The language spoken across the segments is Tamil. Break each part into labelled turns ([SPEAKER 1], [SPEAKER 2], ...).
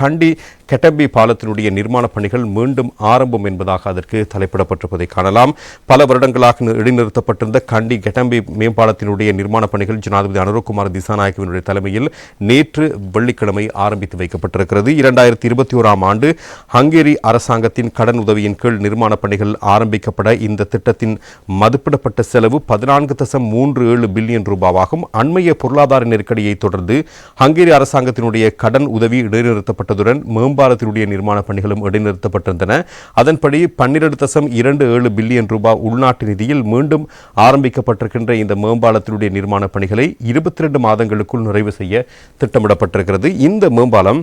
[SPEAKER 1] கண்டி கெட்டம்பி பாலத்தினுடைய நிர்மாண பணிகள் மீண்டும் ஆரம்பம் என்பதாக அதற்கு தலைப்பிடப்பட்டிருப்பதை காணலாம். பல வருடங்களாக இடைநிறுத்தப்பட்டிருந்த கண்டி கெட்டம்பி மேம்பாலத்தினுடைய நிர்மாண பணிகள் ஜனாதிபதி அனுரகுமார் திசாநாயக்கவினுடைய தலைமையில் நேற்று வெள்ளிக்கிழமை ஆரம்பித்து வைக்கப்பட்டிருக்கிறது. இரண்டாயிரத்தி இருபத்தி ஓராம் ஆண்டு ஹங்கேரி அரசாங்கத்தின் கடன் உதவியின் கீழ் நிர்மாண பணிகள் ஆரம்பிக்கப்பட இந்த திட்டத்தின் மதிப்பிடப்பட்ட செலவு பதினான்கு தசம் மூன்று ஏழு பில்லியன் ரூபாவாகும். அண்மைய பொருளாதார நெருக்கடியை தொடர்ந்து ஹங்கேரி அரசாங்கத்தினுடைய கடன் உதவி இடைநிறுத்தப்பட்டதுடன் மேம் மேம்பாலத்தினுடைய நிர்மாண பணிகளும் இடைநிறுத்தப்பட்டிருந்தன. அதன்படி பன்னிரண்டு தசம் இரண்டு ஏழு பில்லியன் ரூபாய் உள்நாட்டு நிதியில் மீண்டும் ஆரம்பிக்கப்பட்டிருக்கின்ற இந்த மேம்பாலத்தினுடைய நிர்மாண பணிகளை இருபத்தி ரெண்டு மாதங்களுக்குள் நிறைவு செய்ய திட்டமிடப்பட்டிருக்கிறது. இந்த மேம்பாலம்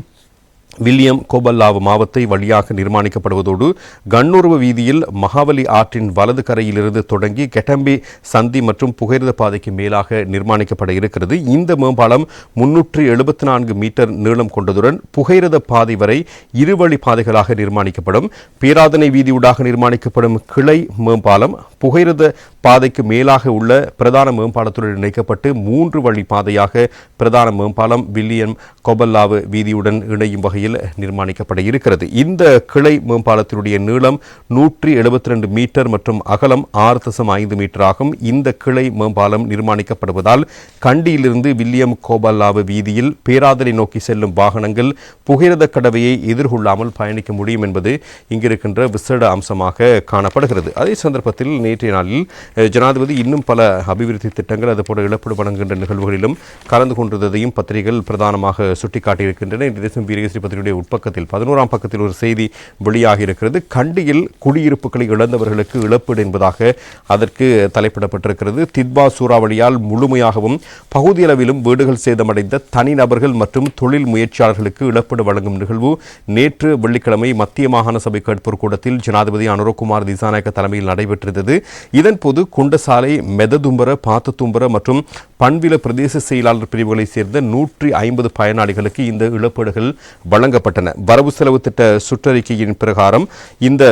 [SPEAKER 1] வில்லியம் கோபல்லாவு மாவத்தை வழியாக நிர்மாணிக்கப்படுவதோடு கண்ணூர்வ வீதியில் மகாவலி ஆற்றின் வலது கரையிலிருந்து தொடங்கி கெட்டம்பி சந்தி மற்றும் புகையிரத பாதைக்கு மேலாக நிர்மாணிக்கப்பட இருக்கிறது. இந்த மேம்பாலம் முன்னூற்று எழுபத்தி நான்கு மீட்டர் நீளம் கொண்டதுடன் புகையிரத பாதை வரை இருவழி பாதைகளாக நிர்மாணிக்கப்படும். பேராதனை வீதியூடாக நிர்மாணிக்கப்படும் கிளை மேம்பாலம் புகையிரத பாதைக்கு மேலாக உள்ள பிரதான மேம்பாலத்துடன் இணைக்கப்பட்டு மூன்று வழி பாதையாக பிரதான மேம்பாலம் வில்லியம் கொபல்லாவு வீதியுடன் இணையும் வகையில் நிர்மாணிக்கப்பட இருக்கிறது. இந்த கிளை மேம்பாலத்தினுடைய நீளம் நூற்றி எழுபத்தி ரெண்டு மீட்டர் மற்றும் அகலம் ஆறு தசம் ஐந்து மீட்டர் ஆகும். இந்த கிளை மேம்பாலம் நிர்மாணிக்கப்படுவதால் கண்டியிலிருந்து வில்லியம் கோபல்லாவு வீதியில் பேராதலை நோக்கி செல்லும் வாகனங்கள் புகையிரத கடவையை எதிர்கொள்ளாமல் பயணிக்க முடியும் என்பது இங்கிருக்கின்ற விசேட அம்சமாக காணப்படுகிறது. அதே சந்தர்ப்பத்தில் நேற்றைய நாளில் ஜனாதிபதி இன்னும் பல அபிவிருத்தி திட்டங்கள் அதுபோல இழப்பீடு வழங்குகின்ற நிகழ்வுகளிலும் கலந்து கொண்டிருந்ததையும் பத்திரிகைகள் பிரதானமாக சுட்டிக்காட்டியிருக்கின்றன. இந்த தேசம் வீரகேசரி பத்திரிகையுடைய உட்பக்கத்தில் பதினோராம் பக்கத்தில் ஒரு செய்தி வெளியாகி இருக்கிறது. கண்டியில் குடியிருப்புகளை இழந்தவர்களுக்கு இழப்பீடு என்பதாக அதற்கு தலைப்பிடப்பட்டிருக்கிறது. தித்வா சூறாவளியால் முழுமையாகவும் பகுதியளவிலும் வீடுகள் சேதமடைந்த தனிநபர்கள் மற்றும் தொழில் முயற்சியாளர்களுக்கு இழப்பீடு வழங்கும் நிகழ்வு நேற்று வெள்ளிக்கிழமை மத்திய மாகாண சபை கேட்போர் கூட்டத்தில் ஜனாதிபதி அனுரகுமார் திசாநாயக்க தலைமையில் நடைபெற்றிருந்தது. இதன்போது குண்டசாலை மெததும்பர பாத்ததும்பர மற்றும் பண்வில பிரதேச செயலாளர் பிரிவுகளைச் சேர்ந்த நூற்றி ஐம்பது பயனாளிகளுக்கு இந்த இழப்பீடுகள் வழங்கப்பட்டன. வரவு செலவு திட்ட சுற்றறிக்கையின் பிரகாரம் இந்த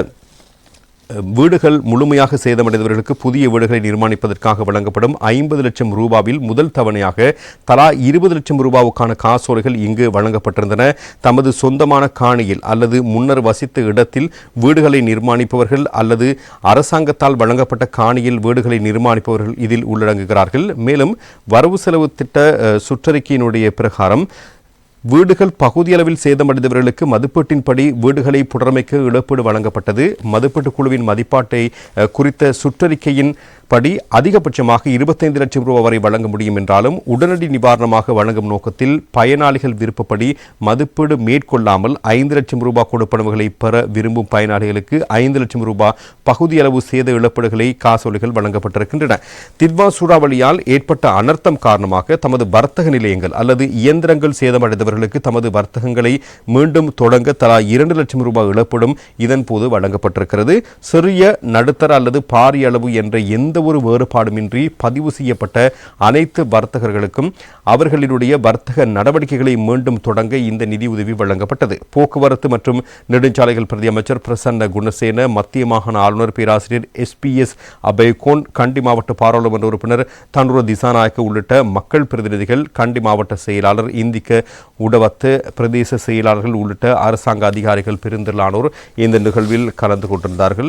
[SPEAKER 1] வீடுகள் முழுமையாக சேதமடைந்தவர்களுக்கு புதிய வீடுகளை நிர்மாணிப்பதற்காக வழங்கப்படும் ஐம்பது லட்சம் ரூபாவில் முதல் தவணையாக தலா இருபது லட்சம் ரூபாவுக்கான காசோலைகள் இங்கு வழங்கப்பட்டிருந்தன. தமது சொந்தமான காணியில் அல்லது முன்னர் வசித்த இடத்தில் வீடுகளை நிர்மாணிப்பவர்கள் அல்லது அரசாங்கத்தால் வழங்கப்பட்ட காணியில் வீடுகளை நிர்மாணிப்பவர்கள் இதில் உள்ளடங்குகிறார்கள். மேலும் வரவு செலவு திட்ட சுற்றறிக்கையினுடைய பிரகாரம் வீடுகள் பகுதியளவில் சேதமடைந்தவர்களுக்கு மதிப்பீட்டின்படி வீடுகளை புனரமைக்க இழப்பீடு வழங்கப்பட்டது. மதிப்பீட்டு குழுவின் மதிப்பாட்டை குறித்த சுற்றறிக்கையின் படி அதிகபட்சமாக இருபத்தைந்து லட்சம் ரூபாய் வரை வழங்க முடியும் என்றாலும் உடனடி நிவாரணமாக வழங்கும் நோக்கத்தில் பயனாளிகள் விருப்பப்படி மதிப்பீடு மேற்கொள்ளாமல் ஐந்து லட்சம் ரூபாய் கொடுப்பனவுகளை பெற விரும்பும் பயனாளிகளுக்கு ஐந்து லட்சம் ரூபாய் பகுதியளவு சேத இழப்பீடுகளை காசோலைகள் வழங்கப்பட்டிருக்கின்றன. தித்வா சூறாவளியால் ஏற்பட்ட அனர்த்தம் காரணமாக தமது வர்த்தக நிலையங்கள் அல்லது இயந்திரங்கள் சேதமடைந்தவர்களுக்கு தமது வர்த்தகங்களை மீண்டும் தொடங்க தலா இரண்டு லட்சம் ரூபாய் இழப்படும் இதன்போது வழங்கப்பட்டிருக்கிறது. சிறிய நடுத்தர அல்லது பாரிய அளவு என்ற எந்த ஒரு வேறுபாடுமின்றி பதிவு செய்யப்பட்ட அனைத்து வர்த்தகர்களுக்கும் அவர்களினுடைய வர்த்தக நடவடிக்கைகளை மீண்டும் தொடங்க இந்த நிதியுதவி வழங்கப்பட்டது. போக்குவரத்து மற்றும் நெடுஞ்சாலைகள் பிரதி அமைச்சர் பிரசன்ன குணசேன மத்திய மாகாண ஆளுநர் பேராசிரியர் S P S Abeykoon Kandy மாவட்ட பாராளுமன்ற உறுப்பினர் தனுர திசாநாயக்க உள்ளிட்ட மக்கள் பிரதிநிதிகள் கண்டி மாவட்ட செயலாளர் இந்திக்க உடவத்து பிரதேச செயலாளர்கள் உள்ளிட்ட அரசாங்க அதிகாரிகள் பெருந்திரளானோர் இந்த நிகழ்வில் கலந்து கொண்டிருந்தார்கள்.